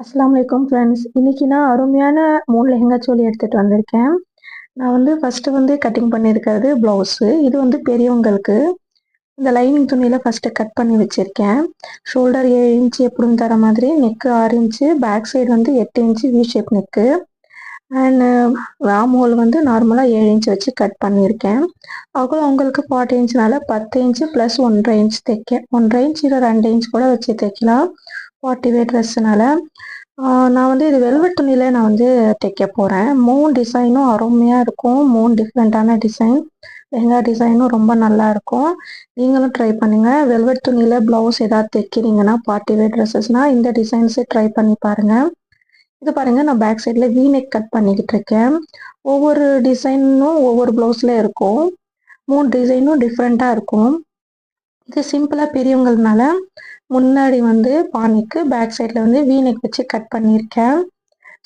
அஸ்லாம் வலைக்கம் ஃப்ரெண்ட்ஸ் இன்னைக்கு நான் அருமையான மூணு லெஹங்கா சோலி எடுத்துகிட்டு வந்திருக்கேன். நான் வந்து ஃபஸ்ட்டு வந்து கட்டிங் பண்ணியிருக்கிறது ப்ளவுஸு இது வந்து பெரியவங்களுக்கு இந்த லைனிங் துணியில் ஃபஸ்ட்டு கட் பண்ணி வச்சுருக்கேன். ஷோல்டர் ஏழு இன்ச்சு எப்படின்னு தர மாதிரி நெக்கு ஆறு இன்ச்சு பேக் சைடு வந்து எட்டு inch V shape neck and arm hole வந்து நார்மலாக ஏழு இன்ச் வச்சு கட் பண்ணியிருக்கேன். அவ்வளோ அவங்களுக்கு ஃபார்ட்டி இன்ச்னால பத்து இன்ச்சு ப்ளஸ் ஒன்றரை இன்ச் தைக்க ஒன்றரை இன்ச் இல்லை ரெண்டு இன்ச் கூட வச்சு தைக்கலாம். ஃபார்ட்டி வே ட்ரெஸ்ஸுனால நான் வந்து இது வெல்வெட் துணியில் நான் வந்து தைக்க போகிறேன் மூணு டிசைனும் அருமையாக இருக்கும். மூணு டிஃப்ரெண்ட்டான டிசைன் லெஹங்கா டிசைனும் ரொம்ப நல்லா இருக்கும். நீங்களும் ட்ரை பண்ணுங்கள் வெல்வெட் துணியில் ப்ளவுஸ் ஏதாவது தைக்கிறீங்கன்னா பார்ட்டி வேர் ட்ரெஸ்ஸஸ்னால் இந்த டிசைன்ஸே ட்ரை பண்ணி பாருங்கள் இது பாருங்கள் நான் பேக் சைடில் வீநெக் கட் பண்ணிக்கிட்டு இருக்கேன். ஒவ்வொரு டிசைனும் ஒவ்வொரு ப்ளவுஸில் இருக்கும். மூணு டிசைனும் டிஃப்ரெண்ட்டாக இருக்கும். இது சிம்பிளாக பெரியவங்கள்னால முன்னாடி வந்து பானிக்கு பேக் சைடில் வந்து வீநெக் வச்சு கட் பண்ணியிருக்கேன்.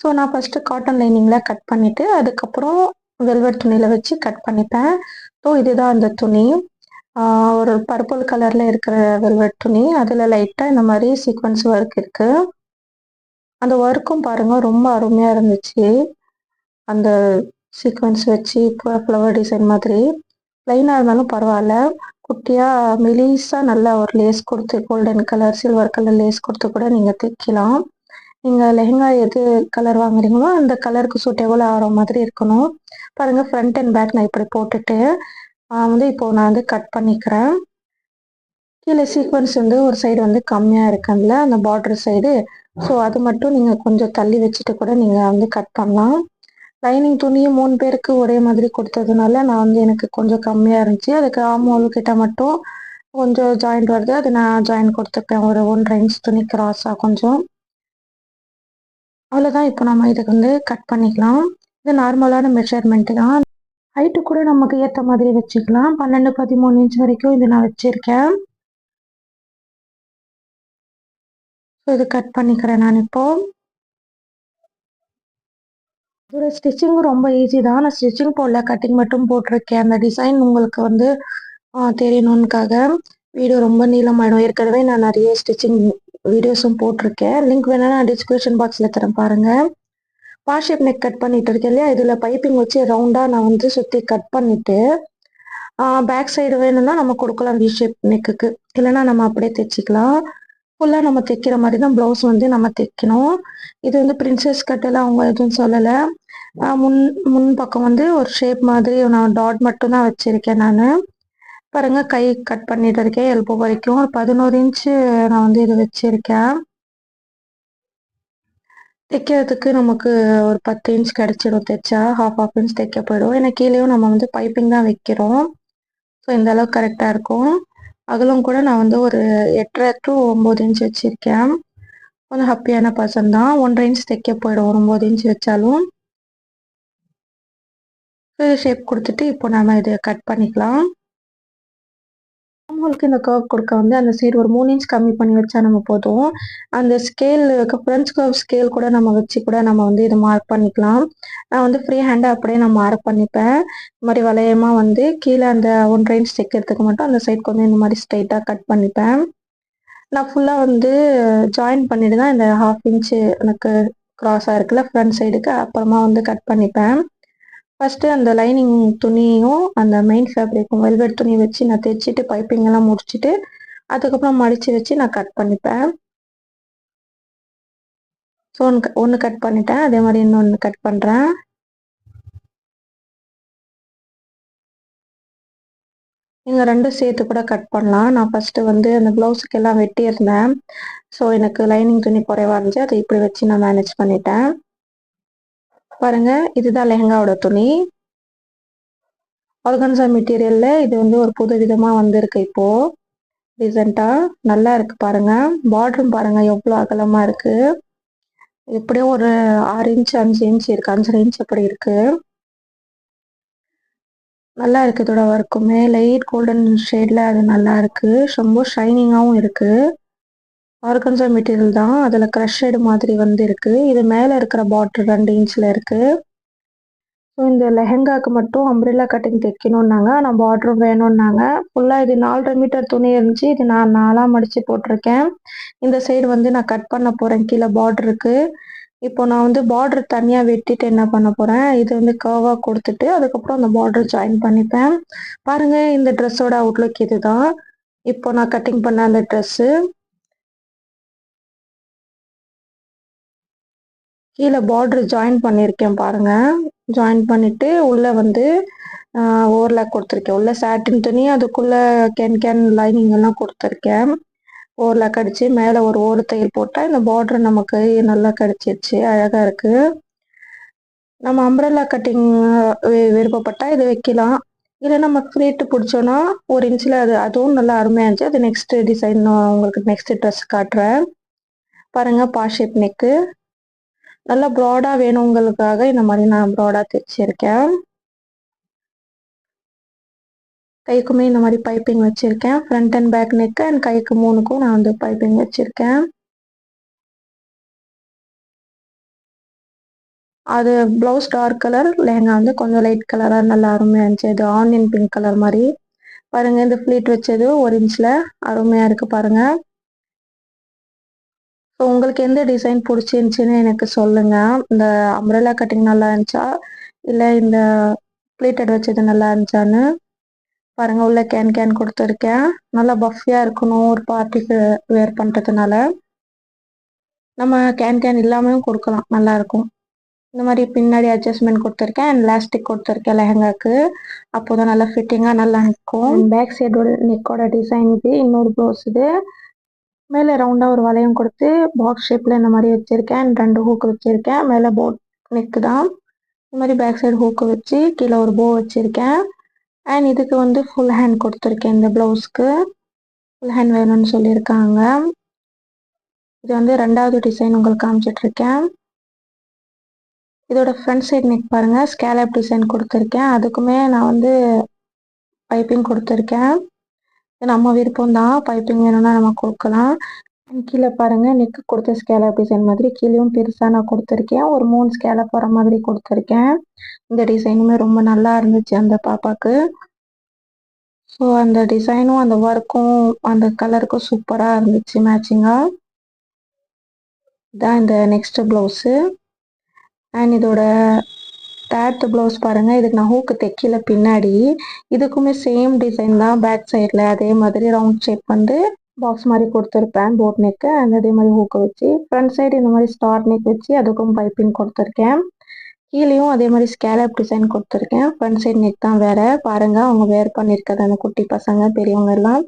ஸோ நான் ஃபஸ்ட்டு காட்டன் லைனிங்கில் கட் பண்ணிவிட்டு அதுக்கப்புறம் வெல்வெட் துணியில் வச்சு கட் பண்ணிப்பேன். ஸோ இதுதான் அந்த துணி. ஒரு பர்பிள் கலரில் இருக்கிற வெல்வெட் துணி. அதில் லைட்டாக இந்த மாதிரி சீக்வன்ஸ் ஒர்க் இருக்குது அந்த ஒர்க்கும் பாருங்கள் ரொம்ப அருமையாக இருந்துச்சு. அந்த சீக்வன்ஸ் வச்சு ஃப்ளவர் டிசைன் மாதிரி. ப்ளைனாக இருந்தாலும் பரவாயில்ல. குட்டியாக மெலிஸாக நல்லா ஒரு லேஸ் கொடுத்து golden colour silver colour lace கொடுத்து கூட நீங்கள் தைக்கலாம். நீங்கள் லெஹங்கா எது கலர் வாங்குறீங்களோ அந்த கலருக்கு சூட்டபிள் ஆகிற மாதிரி இருக்கணும். பாருங்கள் ஃப்ரண்ட் அண்ட் பேக் நான் இப்படி போட்டுட்டு வந்து இப்போது நான் வந்து கட் பண்ணிக்கிறேன். கீழே சீக்வன்ஸ் வந்து ஒரு சைடு வந்து கம்மியாக இருக்குங்கள அந்த பார்டர் சைடு ஸோ அது மட்டும் நீங்கள் கொஞ்சம் தள்ளி வச்சுட்டு கூட நீங்கள் வந்து கட் பண்ணலாம். லைனிங் துணியும் மூணு பேருக்கு ஒரே மாதிரி கொடுத்ததுனால நான் வந்து எனக்கு கொஞ்சம் கம்மியாக இருந்துச்சு. அதுக்கு ஆமோல் கிட்ட மட்டும் கொஞ்சம் ஜாயிண்ட் வருது. அது நான் ஜாயின் கொடுத்துப்பேன். ஒரு ஒன்றரை இன்ச் துணி கிராஸாக கொஞ்சம். அவ்வளோதான் இப்போ நம்ம இதுக்கு வந்து கட் பண்ணிக்கலாம். இது நார்மலான மெஷர்மெண்ட்டு தான். ஹைட்டு கூட நமக்கு ஏற்ற மாதிரி வச்சுக்கலாம். பன்னெண்டு பதிமூணு இன்ச் வரைக்கும் இது நான் வச்சுருக்கேன். ஸோ இது கட் பண்ணிக்கிறேன் நான் இப்போது இதோட ஸ்டிச்சிங்கும் ரொம்ப ஈஸி தான். நான் ஸ்டிச்சிங் போடல. கட்டிங் மட்டும் போட்டிருக்கேன். அந்த டிசைன் உங்களுக்கு வந்து தெரியணுன்னுக்காக வீடியோ ரொம்ப நீளமாயிடும். ஏற்கனவே நான் நிறைய ஸ்டிச்சிங் வீடியோஸும் போட்டிருக்கேன். லிங்க் வேணா நான் டிஸ்கிரிப்ஷன் பாக்ஸில் தரேன் பாருங்கள் பாஷேப் நெக் கட் பண்ணிட்டு இருக்கேன் இல்லையா? இதில் பைப்பிங் வச்சு ரவுண்டாக நான் வந்து சுற்றி கட் பண்ணிவிட்டு பேக் சைடு வேணும்னா நம்ம கொடுக்கலாம் வி ஷேப் நெக்குக்கு இல்லைன்னா நம்ம அப்படியே தைச்சிக்கலாம். ஃபுல்லாக நம்ம தைக்கிற மாதிரி தான் ப்ளவுஸ் வந்து நம்ம தைக்கணும். இது வந்து பிரின்சஸ் கட்டெல்லாம் அவங்க எதுவும் சொல்லலை. முன் முன் பக்கம் வந்து ஒரு ஷேப் மாதிரி நான் டாட் மட்டும் தான் வச்சுருக்கேன் நான். பாருங்க கை கட் பண்ணிட்டு இருக்கேன் எல்போ வரைக்கும். ஒரு பதினோரு இன்ச்சு நான் வந்து இது வச்சுருக்கேன். தைக்கிறதுக்கு நமக்கு ஒரு பத்து இன்ச் கிடச்சிடும் தைச்சா. ஹாஃப் ஹாஃப் இன்ச் தைக்க போயிடும் ஏன்னா கீழேயும் நம்ம வந்து பைப்பிங் தான் வைக்கிறோம். ஸோ இந்த அளவுக்கு கரெக்டாக இருக்கும். அகலம் கூட நான் வந்து ஒரு எட்டரை டு ஒம்பது இன்ச் வச்சுருக்கேன். கொஞ்சம் ஹாப்பியான பர்சன் தான். ஒன்றரை இன்ச் தைக்க போயிடும் ஒம்பது இன்ச் வச்சாலும். ஷேப் கொடுத்துட்டு இப்போ நம்ம இதை கட் பண்ணிக்கலாம். அவங்களுக்கு இந்த கர்வ் கொடுக்க வந்து அந்த சைடு ஒரு மூணு இன்ச் கம்மி பண்ணி வச்சா நம்ம போதும். அந்த ஸ்கேல் ஃப்ரெண்ட்ஸ் கர்வ் ஸ்கேல் கூட நம்ம வச்சு கூட நம்ம வந்து இதை மார்க் பண்ணிக்கலாம். நான் வந்து ஃப்ரீ ஹேண்டாக அப்படியே நான் மார்க் பண்ணிப்பேன். இந்த மாதிரி வளையமாக வந்து கீழே அந்த ஒன்றரை இன்ச் தைக்கிறதுக்கு மட்டும் அந்த சைட் கொஞ்சம் இந்த மாதிரி ஸ்ட்ரைட்டாக கட் பண்ணிப்பேன். நான் ஃபுல்லாக வந்து ஜாயின் பண்ணிட்டு தான் இந்த ஹாஃப் இன்ச்சு எனக்கு க்ராஸாக இருக்குல்ல ஃப்ரண்ட் சைடுக்கு அப்புறமா வந்து கட் பண்ணிப்பேன். ஃபஸ்ட்டு அந்த லைனிங் துணியும் அந்த மெயின் ஃபேப்ரிக்கும் வெல்வெட் துணி வச்சு நான் தைச்சிட்டு பைப்பிங் எல்லாம் முடிச்சுட்டு அதுக்கப்புறம் மடித்து வச்சு நான் கட் பண்ணிப்பேன். ஸோ ஒன்று ஒன்று கட் பண்ணிட்டேன். அதே மாதிரி இன்னொன்று கட் பண்ணுறேன் நீங்கள் ரெண்டும் சேர்த்து கூட கட் பண்ணலாம். நான் ஃபஸ்ட்டு வந்து அந்த ப்ளவுஸுக்கு எல்லாம் வெட்டியிருந்தேன். ஸோ எனக்கு லைனிங் துணி குறைவா இருந்துச்சு. அதை இப்படி வச்சு நான் மேனேஜ் பண்ணிட்டேன். பாருங்க இதுதான் லெஹங்காவோட துணி. ஆர்கன்சா மெட்டீரியல்ல இது வந்து ஒரு புது விதமா வந்திருக்கு இப்போ. ரீசெண்டா நல்லா இருக்கு பாருங்க. பார்டரும் பாருங்க எவ்வளோ அகலமா இருக்கு. எப்படியும் ஒரு ஆறு இன்ச் அஞ்சு இன்ச் இருக்கு. அஞ்சரை இன்ச் அப்படி இருக்கு. நல்லா இருக்கு இதோட ஒர்க்குமே லைட் கோல்டன் ஷேட்ல அது நல்லா இருக்கு. ரொம்ப ஷைனிங்காகவும் இருக்கு. ஆர்கன்சா மெட்டீரியல் தான். அதில் க்ரஷ்டு மாதிரி வந்து இருக்குது இது மேலே இருக்கிற பாட்ரு ரெண்டு இன்ச்சில் இருக்குது ஸோ இந்த லெஹெங்காக்கு மட்டும் அம்ப்ரெல்லா கட்டிங் தைக்கணுன்னாங்க ஆனால் பார்டரும் வேணும்னாங்க. ஃபுல்லாக இது நாலரை மீட்டர் துணி இருந்துச்சு. இது நான் நாலாக மடித்து போட்டிருக்கேன். இந்த சைடு வந்து நான் கட் பண்ண போகிறேன் கீழே பார்டருக்கு இப்போ நான் வந்து பார்டர் தனியாக வெட்டிட்டு என்ன பண்ண போகிறேன் இது வந்து கர்வாக கொடுத்துட்டு அதுக்கப்புறம் அந்த பார்டர் ஜாயின் பண்ணிப்பேன். பாருங்கள் இந்த ட்ரெஸ்ஸோட அவுட்லுக் இதுதான். இப்போ நான் கட்டிங் பண்ண அந்த ட்ரெஸ்ஸு கீழே பார்டர் ஜாயின் பண்ணியிருக்கேன் பாருங்க. ஜாயின் பண்ணிட்டு உள்ளே வந்து ஓவர்லாக் கொடுத்துருக்கேன். உள்ள சாட்டின் துணி அதுக்குள்ளே கேன் கேன் லைனிங் எல்லாம் கொடுத்துருக்கேன். ஓவர்லாக் அடித்து மேலே ஒரு ஓடு தையல் போட்டால் இந்த பார்டர் நமக்கு நல்லா கடிச்சிருச்சு. அழகாக இருக்குது நம்ம அம்ப்ரல்லா கட்டிங் விருப்பப்பட்டால் இது வைக்கலாம். இல்லை நம்ம ஃப்ளீட்டு பிடிச்சோன்னா ஒரு இன்ச்சில் அது அதுவும் நல்லா அருமையாக இருந்துச்சு. அது நெக்ஸ்ட் டிசைன் உங்களுக்கு நெக்ஸ்ட் ட்ரெஸ் காட்டுறேன். பாருங்கள் பா ஷேப் நெக்கு நல்லா ப்ராடாக வேணுங்களுக்காக இந்த மாதிரி நான் ப்ராடாக தைச்சிருக்கேன் கைக்குமே இந்த மாதிரி பைப்பிங் வச்சிருக்கேன். Front and back neck and கைக்கு மூணுக்கும் நான் வந்து பைப்பிங் வச்சிருக்கேன். அது ப்ளவுஸ் டார்க் கலர் லெஹங்கா வந்து கொஞ்சம் லைட் கலராக நல்லா அருமையாக இருந்துச்சு. இது ஆனியன் பிங்க் கலர் மாதிரி. பாருங்க இந்த ஃப்ளீட் வச்சது ஒரு இன்ச்சில் அருமையாக இருக்கு பாருங்க. ஸோ உங்களுக்கு எந்த டிசைன் பிடிச்சிருந்துச்சின்னு எனக்கு சொல்லுங்க. இந்த அம்ப்ரெல்லா கட்டிங் நல்லா இருந்துச்சா? இல்லை இந்த ப்ளீட்டட் வச்சது நல்லா இருந்துச்சான்னு? பாருங்க உள்ள கேன் கேன் கொடுத்துருக்கேன். நல்லா பஃபியாக இருக்கணும் ஒரு பார்ட்டிக்கு வேர் பண்ணுறதுனால நம்ம கேன் கேன் இல்லாமையும் கொடுக்கலாம் நல்லா இருக்கும். இந்த மாதிரி பின்னாடி அட்ஜஸ்ட்மெண்ட் கொடுத்துருக்கேன் அண்ட் லாஸ்டிக் கொடுத்துருக்கேன் லெஹங்காக்கு. அப்போ தான் நல்லா ஃபிட்டிங்காக நல்லா இருக்கும் பேக் சைடோட நெக்கோட டிசைன் இது இன்னொரு ப்ளவுஸ் இது. மேலே ரவுண்டாக ஒரு வளையம் கொடுத்து பாக்ஸ் ஷேப்பில் இந்த மாதிரி வச்சுருக்கேன். அண்ட் ரெண்டு ஹூக்கு வச்சுருக்கேன். மேலே போட் நெக்கு தான். இந்த மாதிரி பேக் சைடு ஹூக்கு வச்சு கீழே ஒரு போ வச்சுருக்கேன். அண்ட் இதுக்கு வந்து ஃபுல் ஹேண்ட் கொடுத்துருக்கேன் இந்த ப்ளவுஸ்க்கு ஃபுல் ஹேண்ட் வேணும்னு சொல்லியிருக்காங்க. இது வந்து ரெண்டாவது டிசைன் உங்களுக்கு காமிச்சிட்ருக்கேன் இதோட ஃப்ரண்ட் சைடு நெக் பாருங்கள் ஸ்கேலப் டிசைன் கொடுத்துருக்கேன். அதுக்குமே நான் வந்து பைப்பிங் கொடுத்துருக்கேன். நம்ம விருப்பம் தான் பைப்பிங் வேணும்னா நம்ம கொடுக்கலாம். கீழே பாருங்க நெக்கு கொடுத்த ஸ்கேலப் டிசைன் மாதிரி கீழேயும் பெருசாக நான் கொடுத்துருக்கேன். ஒரு மூணு ஸ்கேலப் போகிற மாதிரி கொடுத்துருக்கேன். இந்த டிசைனுமே ரொம்ப நல்லா இருந்துச்சு அந்த பாப்பாக்கு. ஸோ அந்த டிசைனும் அந்த ஒர்க்கும் அந்த கலருக்கும் சூப்பராக இருந்துச்சு மேட்சிங்காக இதான் இந்த நெக்ஸ்ட் ப்ளவுஸு அண்ட் இதோட தேர்ட் ப்ளவுஸ் பாருங்கள் இதுக்கு நான் ஹூக்கு தைக்கல பின்னாடி. இதுக்குமே சேம் டிசைன் தான் பேக் சைடில் அதே மாதிரி ரவுண்ட் ஷேப் வந்து பாக்ஸ் மாதிரி கொடுத்துருப்பேன் போட் நெக்கு அண்ட் அதே மாதிரி ஹூக்கு வச்சு. ஃப்ரண்ட் சைடு இந்த மாதிரி ஸ்டார் நெக் வச்சு அதுக்கும் பைப்பிங் கொடுத்துருக்கேன். கீழேயும் அதே மாதிரி ஸ்கேலப் டிசைன் கொடுத்துருக்கேன். ஃப்ரண்ட் சைடு நெக் தான் வேற. பாருங்க அவங்க வேர் பண்ணியிருக்கிறது அந்த குட்டி பசங்க பெரியவங்க எல்லாம்.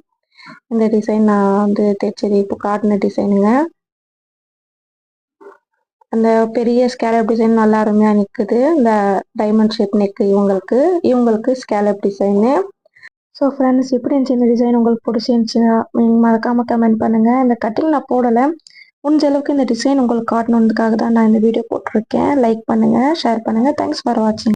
இந்த டிசைன் நான் வந்து தைச்சது. இப்போ காட்டின டிசைனுங்க அந்த பெரிய ஸ்கேலப் டிசைன் நல்லா அருமையாக நிற்குது இந்த டைமண்ட் ஷேப் நெக்கு இவங்களுக்கு இவங்களுக்கு ஸ்கேலப் டிசைனு ஸோ ஃப்ரெண்ட்ஸ் எப்படி இருந்துச்சு இந்த டிசைன் உங்களுக்கு பிடிச்சிருந்துச்சுன்னா நீங்கள் மறக்காமல் கமெண்ட் பண்ணுங்கள் இந்த கட்டிங் நான் போடலை. முடிஞ்ச அளவுக்கு இந்த டிசைன் உங்களுக்கு காட்டணுன்றதுக்காக தான் நான் இந்த வீடியோ போட்டிருக்கேன். லைக் பண்ணுங்கள் ஷேர் பண்ணுங்கள் தேங்க்ஸ் ஃபார் வாட்சிங்